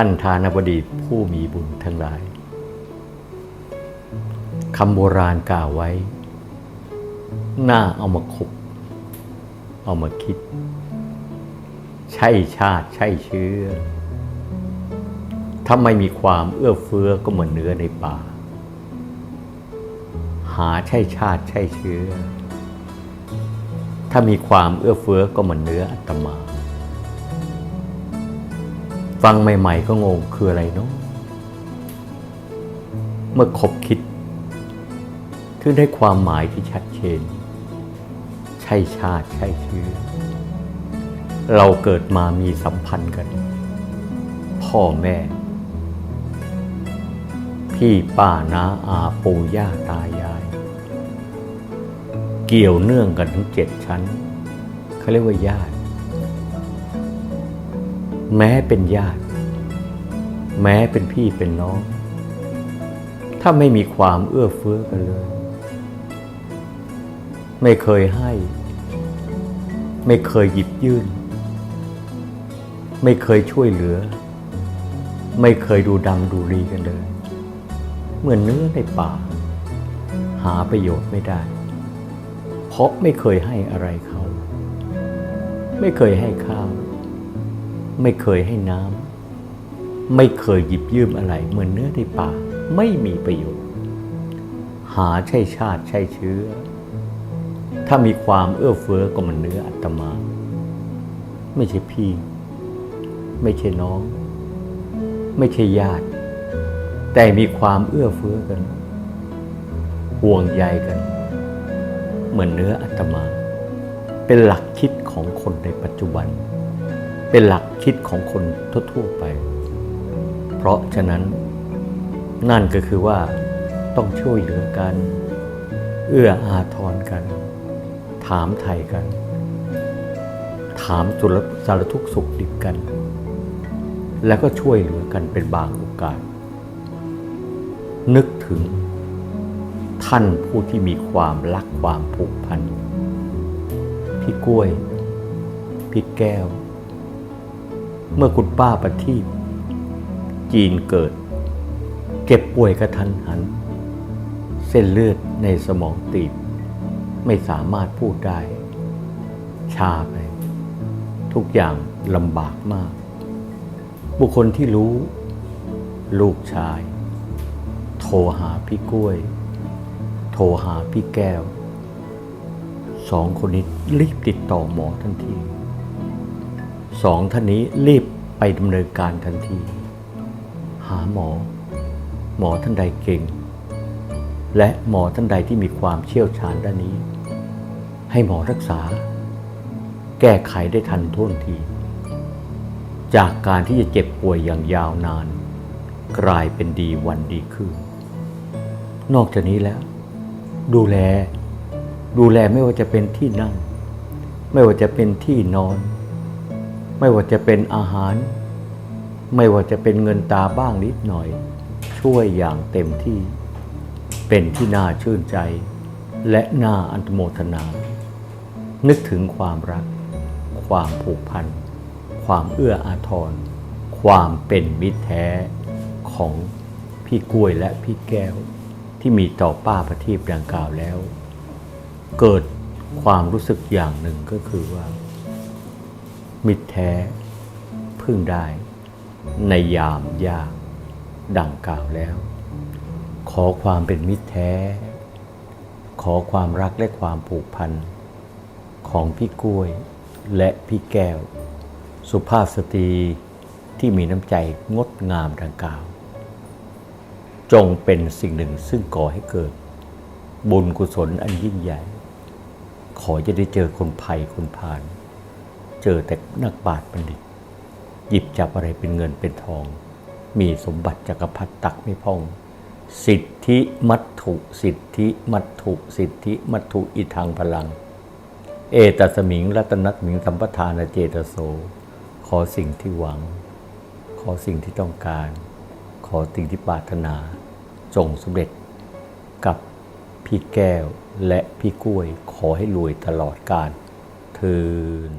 ท่านทานบดีผู้มีบุญทั้งหลายคำโบราณกล่าวไว้ หน่าเอามาคบเอามาคิด ใช่ชาติใช่เชื้อ ถ้าไม่มีความเอื้อเฟื้อก็เหมือนเนื้อในป่า หาใช่ชาติใช่เชื้อ ถ้ามีความเอื้อเฟื้อก็เหมือนเนื้ออัตมา ฟังใหม่ ๆ ก็งงคืออะไรเนาะเมื่อคบคิด ถึงได้ความหมายที่ชัดเจน ใช่ชาติใช่ชื้อเราเกิดมามีสัมพันธ์กัน พ่อแม่ พี่ป้าน้าอาปู่ย่าตายาย เกี่ยวเนื่องกันถึงเจ็ดชั้นเขาเรียกว่าญาติ แม้เป็นญาติ แม้เป็นพี่เป็นน้อง ถ้าไม่มีความเอื้อเฟื้อกันเลย ไม่เคยให้ ไม่เคยหยิบยื่น ไม่เคยช่วยเหลือ ไม่เคยดูดำดูรีกันเลย เหมือนเนื้อในป่า หาประโยชน์ไม่ได้ เพราะไม่เคยให้อะไรเขา ไม่เคยให้ข้าว ไม่เคยให้น้ำไม่เคยหยิบยืมอะไรเหมือนเนื้อในป่าไม่มีประโยชน์ หาใช่ชาติใช่เชื้อ ถ้ามีความเอื้อเฟื้อก็เหมันเนื้ออัตมา ไม่ใช่พี่ ไม่ใช่น้อง ไม่ใช่ญาติ แต่มีความเอื้อเฟื้อกัน ห่วงใยกัน เหมือนเนื้ออัตมา เป็นหลักคิดของคนในปัจจุบัน เป็นหลักคิดของคนทั่วๆไป เพราะฉะนั้น นั่นก็คือว่าต้องช่วยเหลือกัน เอื้ออาทรกัน ถามไทยกัน ถามจุลสารทุกสุขดิบกัน แล้วก็ช่วยเหลือกันเป็นบางโอกาส นึกถึงท่านผู้ที่มีความรักความผูกพัน พี่กล้วย พี่แก้ว เมื่อคุณป้าประทีปจีนเกิด เจ็บป่วยกระทันหัน เส้นเลือดในสมองตีบ ไม่สามารถพูดได้ ชาไป ทุกอย่างลำบากมาก บุคคลที่รู้ ลูกชาย โทรหาพี่กล้วย โทรหาพี่แก้ว สองคนนี้รีบติดต่อหมอทันที สองท่านนี้รีบไปดำเนินการทันที หาหมอ หมอท่านใดเก่ง และหมอท่านใดที่มีความเชี่ยวชาญด้านนี้ ให้หมอรักษา แก้ไขได้ทันท่วงที จากการที่จะเจ็บป่วยอย่างยาวนาน กลายเป็นดีวันดีคืนนอกจากนี้แล้ว ดูแล ดูแลไม่ว่าจะเป็นที่นั่ง ไม่ว่าจะเป็นที่นอน ไม่ว่าจะเป็นอาหาร ไม่ว่าจะเป็นเงินตาบ้างนิดหน่อย ช่วยอย่างเต็มที่ เป็นที่น่าชื่นใจ และน่าอันโมทนา นึกถึงความรัก ความผูกพัน ความเอื้ออาทร ความเป็นมิตรแท้ของพี่กล้วยและพี่แก้ว ที่มีต่อป้าประทีปดังกล่าวแล้ว เกิดความรู้สึกอย่างหนึ่งก็คือว่า มิตรแท้พึ่งได้ ในยามยากดังกล่าวแล้ว ขอความเป็นมิตรแท้ ขอความรักและความผูกพัน ของพี่กล้วยและพี่แก้ว สุภาพสตรีที่มีน้ำใจงดงามดังกล่าว จงเป็นสิ่งหนึ่งซึ่งก่อให้เกิด บุญกุศลอันยิ่งใหญ่ ขอจะได้เจอคนภัยคนผ่าน เจอแต่นักปราชญ์บัณฑิต หยิบจับอะไรเป็นเงินเป็นทอง มีสมบัติจักรพรรดิตักไม่พองสิทธิมัตถุ สิทธิมัตถุ สิทธิมัตถุอิทังพลัง เอตสมิงรัตนัตมิงสัมปทานเจตโส ขอสิ่งที่หวัง ขอสิ่งที่ต้องการ ขอสิ่งที่ปรารถนาจงสำเร็จกับพี่แก้วและพี่กล้วยขอให้รวยตลอดกาลเทิน